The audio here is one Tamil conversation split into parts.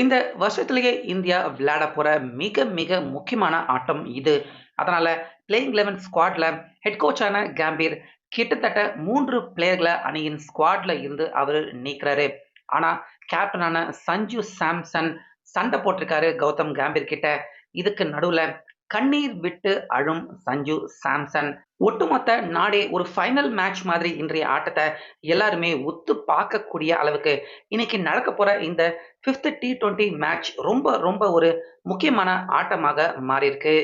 இந்த வருஷத்திலேயே இந்தியா விளையாட போகிற மிக மிக முக்கியமான ஆட்டம் இது. அதனால் பிளேயிங் 11 ஸ்குவாட்ல ஹெட் கோச்சான கேம்பீர் கிட்டத்தட்ட மூன்று பிளேயர்களை அணியின் ஸ்குவாட்ல இருந்து அவர் நீக்குறாரு. ஆனால் கேப்டனான சஞ்சு சாம்சன் சண்டை போட்டிருக்காரு கௌதம் கேம்பீர் கிட்ட. இதுக்கு நடுவில் கண்ணீர் விட்டு அழும் சஞ்சு சாம்சன். ஒட்டுமொத்த நாடே ஒரு ஃபைனல் மேட்ச் மாதிரி இன்றைய ஆட்டத்தை எல்லாருமே ஒத்து பார்க்கக்கூடிய அளவுக்கு இன்னைக்கு நடக்க போற இந்த 5த் டி20 மேட்ச் ரொம்ப ரொம்ப ஒரு முக்கியமான ஆட்டமாக மாறியிருக்கு.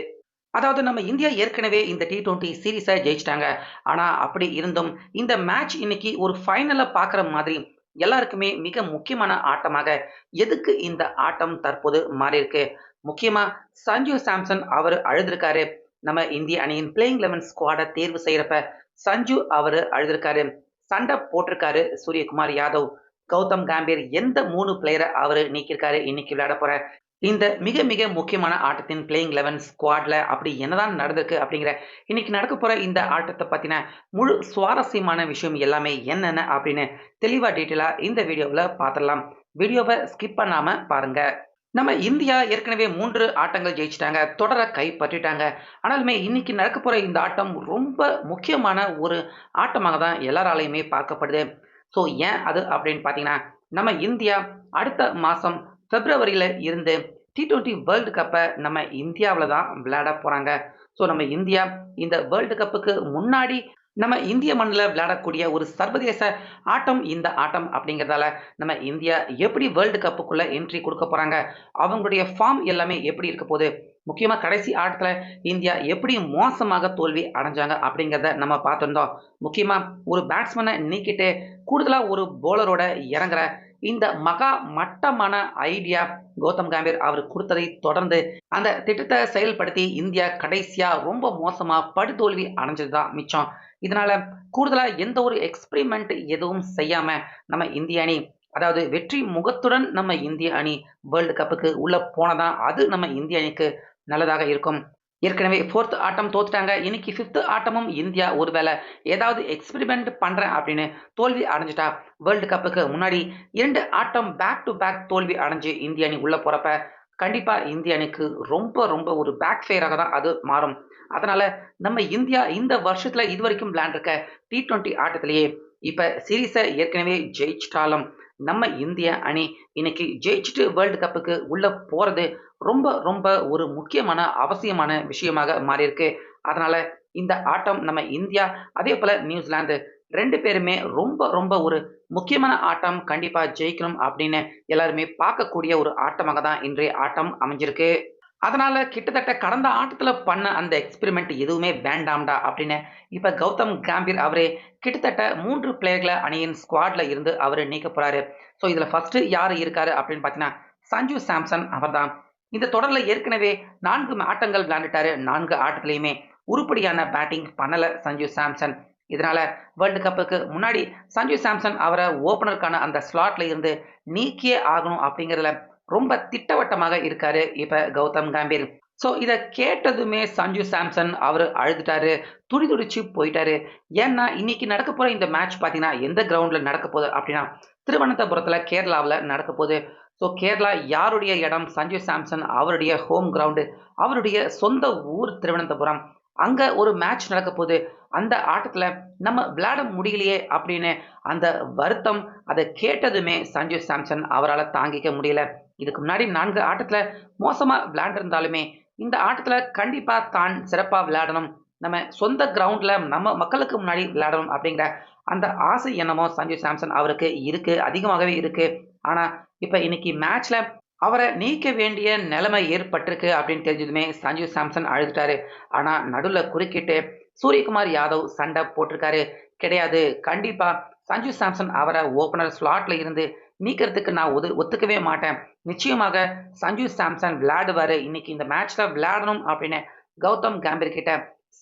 அதாவது நம்ம இந்தியா ஏற்கனவே இந்த டி டுவெண்ட்டி சீரீஸை ஜெயிச்சிட்டாங்க ஆனால் அப்படி இருந்தும் இந்த மேட்ச் இன்னைக்கு ஒரு ஃபைனலை பார்க்குற மாதிரி எல்லாருக்குமே மிக முக்கியமான ஆட்டமாக எதுக்கு இந்த ஆட்டம் தற்போது மாறியிருக்கு. முக்கியமாக சஞ்சீவ் சாம்சன் அவர் அழுதுருக்காரு. நம்ம இந்திய அணியின் பிளேயிங் 11 ஸ்குவாட தேர்வு செய்யறப்ப சஞ்சு அவரு அழுதுருக்காரு. சண்டை போட்டிருக்காரு சூரியகுமார் யாதவ். கௌதம் காம்பீர் எந்த மூணு பிளேயரை அவரு நீக்கியிருக்காரு இன்னைக்கு விளையாட போற இந்த மிக மிக முக்கியமான ஆட்டத்தின் பிளேயிங் 11 ஸ்குவாட்ல அப்படி என்னதான் நடந்திருக்கு அப்படிங்கிற இன்னைக்கு நடக்க போற இந்த ஆட்டத்தை பத்தின முழு சுவாரஸ்யமான விஷயம் எல்லாமே என்னென்ன அப்படின்னு தெளிவா டீட்டெயிலா இந்த வீடியோவில் பார்த்துடலாம். வீடியோவை ஸ்கிப் பண்ணாம பாருங்க. நம்ம இந்தியா ஏற்கனவே மூன்று ஆட்டங்கள் ஜெயிச்சுட்டாங்க. தொடர கைப்பற்றிட்டாங்க. ஆனாலுமே இன்னைக்கு நடக்க போகிற இந்த ஆட்டம் ரொம்ப முக்கியமான ஒரு ஆட்டமாக தான் எல்லாராலையுமே பார்க்கப்படுது. ஸோ ஏன் அது அப்படின்னு பார்த்தீங்கன்னா, நம்ம இந்தியா அடுத்த மாதம் பிப்ரவரியில் இருந்து டி ட்வெண்ட்டி வேர்ல்டு கப்பை நம்ம இந்தியாவில் தான் விளையாட போகிறாங்க ஸோ நம்ம இந்தியா இந்த வேர்ல்டு கப்புக்கு முன்னாடி நம்ம இந்திய மண்ணில் விளையாடக்கூடிய ஒரு சர்வதேச ஆட்டம் இந்த ஆட்டம் அப்படிங்கிறதால நம்ம இந்தியா எப்படி வேர்ல்டு கப்புக்குள்ளே என்ட்ரி கொடுக்க போகிறாங்க அவங்களுடைய ஃபார்ம் எல்லாமே எப்படி இருக்க போகுது. முக்கியமாக கடைசி ஆட்டத்தில் இந்தியா எப்படி மோசமாக தோல்வி அடைஞ்சாங்க அப்படிங்கிறத நம்ம பார்த்துருந்தோம் முக்கியமாக ஒரு பேட்ஸ்மேன நீக்கிட்டு கூடுதலாக ஒரு போலரோட இறங்குற இந்த மகா மட்டமான ஐடியா கௌதம் காம்பீர் அவர் கொடுத்ததை தொடர்ந்து அந்த திட்டத்தை செயல்படுத்தி இந்தியா கடைசியா ரொம்ப மோசமா படுதோல்வி அடைஞ்சது தான் மிச்சம். இதனால கூடுதலா எந்த ஒரு எக்ஸ்பிரிமெண்ட் எதுவும் செய்யாம நம்ம இந்திய அணி அதாவது வெற்றி முகத்துடன் நம்ம இந்திய அணி வேர்ல்டு கப்புக்கு உள்ள போனதான் அது நம்ம இந்திய அணிக்கு நல்லதாக இருக்கும். ஏற்கனவே ஃபோர்த் ஆட்டம் தோத்துட்டாங்க. இன்னைக்கு ஃபிஃப்த் ஆட்டமும் இந்தியா ஒருவேளை ஏதாவது எக்ஸ்பெரிமெண்ட் பண்ணுறேன் அப்படின்னு தோல்வி அடைஞ்சிட்டா வேர்ல்டு கப்புக்கு முன்னாடி இரண்டு ஆட்டம் பேக் டு பேக் தோல்வி அடைஞ்சு இந்திய அணி உள்ளே போகிறப்ப கண்டிப்பாக இந்திய அணிக்கு ரொம்ப ரொம்ப ஒரு பேக் ஃபேராக தான் அது மாறும். அதனால் நம்ம இந்தியா இந்த வருஷத்துல இதுவரைக்கும் விளையாண்டிருக்க டி20 ஆட்டத்திலேயே இப்போ சீரீஸை ஏற்கனவே ஜெயிச்சிட்டாலும் நம்ம இந்திய அணி இன்னைக்கு ஜெயிச்சுட்டு வேர்ல்டு கப்புக்கு உள்ள போறது ரொம்ப ரொம்ப ஒரு முக்கியமான அவசியமான விஷயமாக மாறியிருக்கு. அதனால இந்த ஆட்டம் நம்ம இந்தியா அதே போல் நியூசிலாந்து ரெண்டு பேருமே ரொம்ப ரொம்ப ஒரு முக்கியமான ஆட்டம் கண்டிப்பா ஜெயிக்கணும் அப்படின்னு எல்லாருமே பார்க்கக்கூடிய ஒரு ஆட்டமாக தான் இன்றைய ஆட்டம் அமைஞ்சிருக்கு. அதனால் கிட்டத்தட்ட கடந்த ஆட்டத்தில் பண்ண அந்த எக்ஸ்பிரிமெண்ட் எதுவுமே வேண்டாம்டா அப்படின்னு இப்போ கௌதம் காம்பீர் அவரே கிட்டத்தட்ட மூன்று பிளேயர்களை அணியின் ஸ்குவாடில் இருந்து அவர் நீக்க போகிறாரு ஸோ இதில் ஃபஸ்ட்டு யார் இருக்காரு அப்படின்னு பார்த்தீங்கன்னா சஞ்சு சாம்சன் அவர்தான். இந்த தொடரில் ஏற்கனவே நான்கு ஆட்டங்கள் விளையாண்டுட்டாரு. 4 ஆட்டத்திலயுமே உருப்படியான பேட்டிங் பண்ணலை சஞ்சு சாம்சன். இதனால் வேர்ல்டு கப்புக்கு முன்னாடி சஞ்சு சாம்சன் அவரை ஓப்பனருக்கான அந்த ஸ்லாட்ல இருந்து நீக்கியே ஆகணும் அப்படிங்கிறதுல ரொம்ப திட்டவட்டமாக இருக்காரு இப்ப கௌதம் காம்பீர். ஸோ இதை கேட்டதுமே சஞ்சு சாம்சன் அவர் அழுதுட்டாரு. துடிதுடிச்சு போயிட்டாரு. ஏன்னா இன்னைக்கு நடக்க போற இந்த மேட்ச் பார்த்தீங்கன்னா எந்த கிரவுண்ட்ல நடக்க போகுது அப்படின்னா திருவனந்தபுரத்தில் கேரளாவில் நடக்க போகுது. ஸோ கேரளா யாருடைய இடம் சஞ்சு சாம்சன் அவருடைய ஹோம் கிரவுண்டு அவருடைய சொந்த ஊர் திருவனந்தபுரம். அங்கே ஒரு மேட்ச் நடக்கப் போகுது. அந்த ஆட்டத்தில் நம்ம விளையாட முடியலையே அப்படின்னு அந்த வருத்தம் அதை கேட்டதுமே சஞ்சு சாம்சன் அவரால் தாங்கிக்க முடியல. இதுக்கு முன்னாடி நான்கு ஆட்டத்தில் மோசமாக விளையாண்டிருந்தாலுமே இந்த ஆட்டத்தில் கண்டிப்பாக தான் சிறப்பாக விளையாடணும். நம்ம சொந்த கிரவுண்டில் நம்ம மக்களுக்கு முன்னாடி விளையாடணும் அப்படிங்கிற அந்த ஆசை என்னமோ சஞ்சு சாம்சன் அவருக்கு இருக்குது அதிகமாகவே இருக்குது ஆனால் இப்போ இன்னைக்கு மேட்ச்சில் அவரை நீக்க வேண்டிய நிலைமை ஏற்பட்டிருக்கு அப்படின்னு தெரிஞ்சதுமே சஞ்சு சாம்சன் அழுதுட்டாரு. ஆனால் நடுவில் குறுக்கிட்டு சூரியகுமார் யாதவ் சண்டை போட்டிருக்காரு. கிடையாது கண்டிப்பாக சஞ்சு சாம்சன் அவரை ஓப்பனர் ஸ்லாட்ல இருந்து நீக்கிறதுக்கு நான் ஒது ஒத்துக்கவே மாட்டேன். நிச்சயமாக சஞ்சு சாம்சன் விளையாடுவார் இன்னைக்கு இந்த மேட்ச்ல விளையாடணும் அப்படின்னு கௌதம் கம்பீர் கிட்ட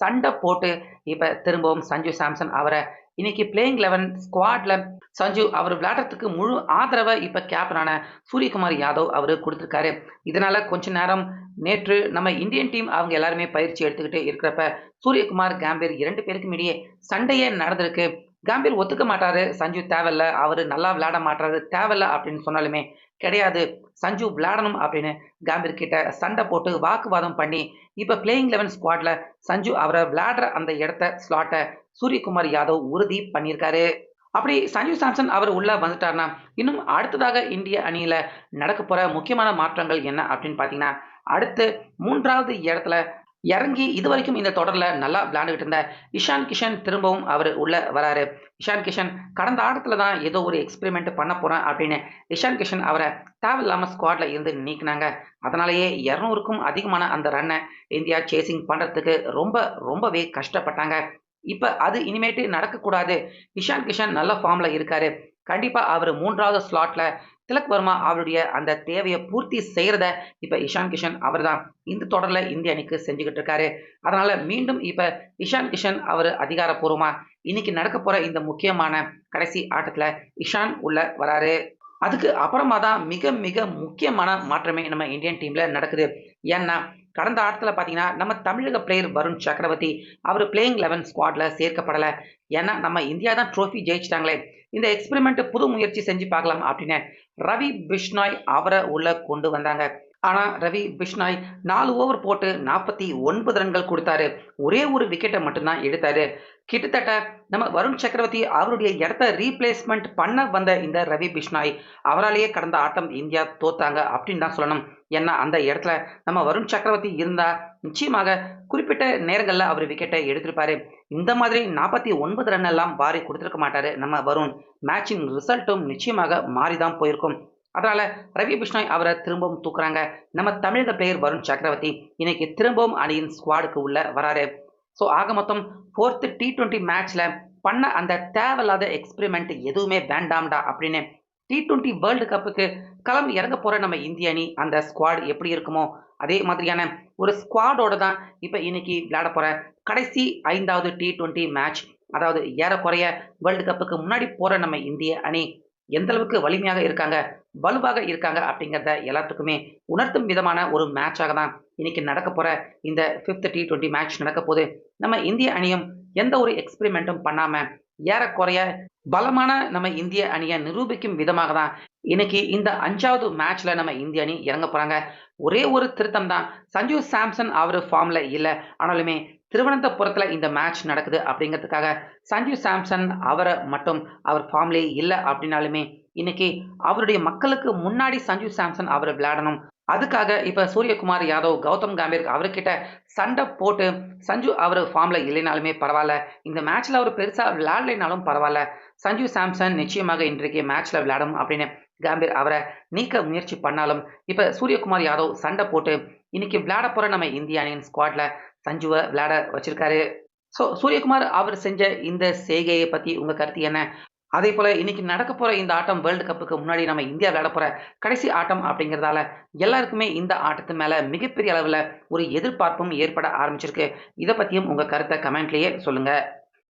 சண்டை போட்டு இப்போ திரும்பவும் சஞ்சு சாம்சன் அவரை இன்னைக்கு பிளேயிங் 11 ஸ்குவாட்ல சஞ்சு அவர் விளையாடுறதுக்கு முழு ஆதரவை இப்ப கேப்டனான சூரியகுமார் யாதவ் அவரு கொடுத்துருக்காரு இதனால கொஞ்ச நேரம் நேற்று நம்ம இந்தியன் டீம் அவங்க எல்லாருமே பயிற்சி எடுத்துக்கிட்டு இருக்கிறப்ப சூரியகுமார் கேம்பீர் இரண்டு பேருக்கும் இடையே சண்டையே நடந்திருக்கு. கம்பீர் ஒத்துக்க மாட்டாரு. சஞ்சு தேவையில்ல. அவரு நல்லா விளையாட மாட்டாரு. தேவையில்ல அப்படின்னு சொன்னாலுமே கிடையாது. சஞ்சு விளையாடணும் அப்படின்னு கம்பீர் கிட்ட சண்டை போட்டு வாக்குவாதம் பண்ணி இப்ப பிளேயிங் லெவன் ஸ்குவாட்ல சஞ்சு அவரை விளையாடுற அந்த இடத்த ஸ்லாட்டை சூரியகுமார் யாதவ் உறுதி பண்ணியிருக்காரு. அப்படி சஞ்சு சாம்சன் அவர் உள்ள வந்துட்டார்னா இன்னும் அடுத்ததாக இந்திய அணியில நடக்க போற முக்கியமான மாற்றங்கள் என்ன அப்படின்னு பாத்தீங்கன்னா அடுத்து மூன்றாவது இடத்துல இறங்கி இது வரைக்கும் இந்த தொடரில் நல்லா விளையாண்டுக்கிட்டு இருந்த இஷான் கிஷன் திரும்பவும் அவர் உள்ள வராரு. இஷான் கிஷன் கடந்த ஆட்டத்தில் தான் ஏதோ ஒரு எக்ஸ்பெரிமெண்ட் பண்ண போகிறேன் அப்படின்னு இஷான் கிஷன் அவரை தேவையில்லாமல் ஸ்குவாடில் இருந்து நீக்கினாங்க. அதனாலேயே இரநூறுக்கும் அதிகமான அந்த ரன்னை இந்தியா சேசிங் பண்ணுறதுக்கு ரொம்ப ரொம்பவே கஷ்டப்பட்டாங்க. இப்போ அது இனிமேட்டு நடக்கக்கூடாது. இஷான் கிஷன் நல்ல ஃபார்மில் இருக்காரு. கண்டிப்பாக அவர் மூன்றாவது ஸ்லாட்டில் திலக் வர்மா அவருடைய அந்த தேவையை பூர்த்தி செய்கிறத இப்போ இஷான் கிஷன் அவர் தான் இந்த தொடரில் இந்திய அணிக்கு செஞ்சுக்கிட்டு இருக்காரு. அதனால் மீண்டும் இப்போ இஷான் கிஷன் அவர் அதிகாரப்பூர்வமாக இன்னைக்கு நடக்க போகிற இந்த முக்கியமான கடைசி ஆட்டத்தில் இஷான் உள்ள வராரு. அதுக்கு அப்புறமா தான் மிக மிக முக்கியமான மாற்றமே நம்ம இந்தியன் டீமில் நடக்குது. ஏன்னா கடந்த ஆட்டத்தில் பார்த்தீங்கன்னா நம்ம தமிழக பிளேயர் வருண் சக்கரவர்த்தி அவர் பிளேயிங் லெவன் ஸ்குவாடில் சேர்க்கப்படலை. ஏன்னா நம்ம இந்தியா தான் ட்ரோஃபி ஜெயிச்சிட்டாங்களே. இந்த எக்ஸ்பெரிமெண்ட்டு புது முயற்சி செஞ்சு பார்க்கலாம் அப்படின்னு ரவி பிஷ்னாய் அவரை உள்ள கொண்டு வந்தாங்க. ஆனால் ரவி பிஷ்னாய் நாலு ஓவர் போட்டு நாற்பத்தி ஒன்பது ரன்கள் கொடுத்தாரு. ஒரே ஒரு விக்கெட்டை மட்டும்தான் எடுத்தாரு. கிட்டத்தட்ட நம்ம வருண் சக்கரவர்த்தி அவருடைய இடத்த ரீப்ளேஸ்மெண்ட் பண்ண வந்த இந்த ரவி பிஷ்னாய் அவராலேயே கடந்த ஆட்டம் இந்தியா தோத்தாங்க அப்படின்னு தான் சொல்லணும். ஏன்னா அந்த இடத்துல நம்ம வருண் சக்கரவர்த்தி இருந்தா நிச்சயமாக குறிப்பிட்ட நேரங்களில் அவர் விக்கெட்டை எடுத்திருப்பாரு. இந்த மாதிரி நாற்பத்தி ஒன்பது ரன் எல்லாம் பாரி கொடுத்துருக்க மாட்டாரு நம்ம வருண். மேட்சின் ரிசல்ட்டும் நிச்சயமாக மாறி தான் போயிருக்கும். அதனால ரவி பிஷ்ணாய் அவரை திரும்பவும் தூக்குறாங்க. நம்ம தமிழக பிளேயர் வருண் சக்கரவர்த்தி இன்னைக்கு திரும்பவும் அணியின் ஸ்குவாடுக்கு உள்ள வராரு. ஸோ ஆக மொத்தம் ஃபோர்த்து டி ட்வெண்ட்டி மேட்ச்சில் பண்ண அந்த தேவையில்லாத எக்ஸ்பெரிமெண்ட் எதுவுமே வேண்டாம்டா அப்படின்னு டி ட்வெண்ட்டி வேர்ல்டு கப்புக்கு களம் இறங்க போகிற நம்ம இந்திய அணி அந்த ஸ்குவாட் எப்படி இருக்குமோ அதே மாதிரியான ஒரு ஸ்குவாடோட தான் இப்போ இன்னைக்கு விளையாட போகிற கடைசி ஐந்தாவது டி ட்வெண்ட்டி மேட்ச் அதாவது ஏறக்குறைய வேர்ல்டு கப்புக்கு முன்னாடி போகிற நம்ம இந்திய அணி எந்த அளவுக்கு வலிமையாக இருக்காங்க வலுவாக இருக்காங்க அப்படிங்கிறத எல்லாத்துக்குமே உணர்த்தும் விதமான ஒரு மேட்சாக தான் இன்னைக்கு நடக்க போற இந்த ஃபிஃப்த் டி டுவெண்ட்டி மேட்ச் நடக்க போது நம்ம இந்திய அணியும் எந்த ஒரு எக்ஸ்பெரிமெண்ட்டும் பண்ணாம ஏறக்குறைய பலமான நம்ம இந்திய அணியை நிரூபிக்கும் விதமாக தான் இன்னைக்கு இந்த அஞ்சாவது மேட்ச்ல நம்ம இந்திய அணி இறங்க போறாங்க. ஒரே ஒரு திருத்தம் தான். சஞ்சு சாம்சன் அவர் ஃபார்ம்ல இல்லை. ஆனாலுமே திருவனந்தபுரத்தில் இந்த மேட்ச் நடக்குது அப்படிங்கிறதுக்காக சஞ்சு சாம்சன் அவரை மட்டும் அவர் ஃபார்ம்லேயே இல்லை அப்படின்னாலுமே இன்னைக்கு அவருடைய மக்களுக்கு முன்னாடி சஞ்சு சாம்சன் அவர் விளையாடணும். அதுக்காக இப்போ சூரியகுமார் யாதவ் கௌதம் கம்பீர் அவர்கிட்ட சண்டை போட்டு சஞ்சு அவர் ஃபார்மில் இல்லைனாலுமே பரவாயில்ல. இந்த மேட்ச்சில் அவர் பெருசாக விளையாடலைனாலும் பரவாயில்ல. சஞ்சு சாம்சன் நிச்சயமாக இன்றைக்கு மேட்ச்சில் விளையாடும் அப்படின்னு கம்பீர் அவரை நீக்க முயற்சி பண்ணாலும் இப்போ சூரியகுமார் யாதவ் சண்டை போட்டு இன்னைக்கு விளையாட போகிற நம்ம இந்திய அணியின் ஸ்குவாடில் சஞ்சுவை விளையாட வச்சிருக்காரு. ஸோ சூரியகுமார் அவர் செஞ்ச இந்த செய்கையை பற்றி உங்கள் கருத்து என்ன? அதே போல் இன்னைக்கு நடக்க போகிற இந்த ஆட்டம் வேர்ல்டு கப்புக்கு முன்னாடி நம்ம இந்தியா விளையாட போகிற கடைசி ஆட்டம் அப்படிங்கிறதால எல்லாருக்குமே இந்த ஆட்டத்து மேலே மிகப்பெரிய அளவில் ஒரு எதிர்பார்ப்பும் ஏற்பட ஆரம்பிச்சிருக்கு. இதை பற்றியும் உங்கள் கருத்தை கமெண்ட்லேயே சொல்லுங்கள்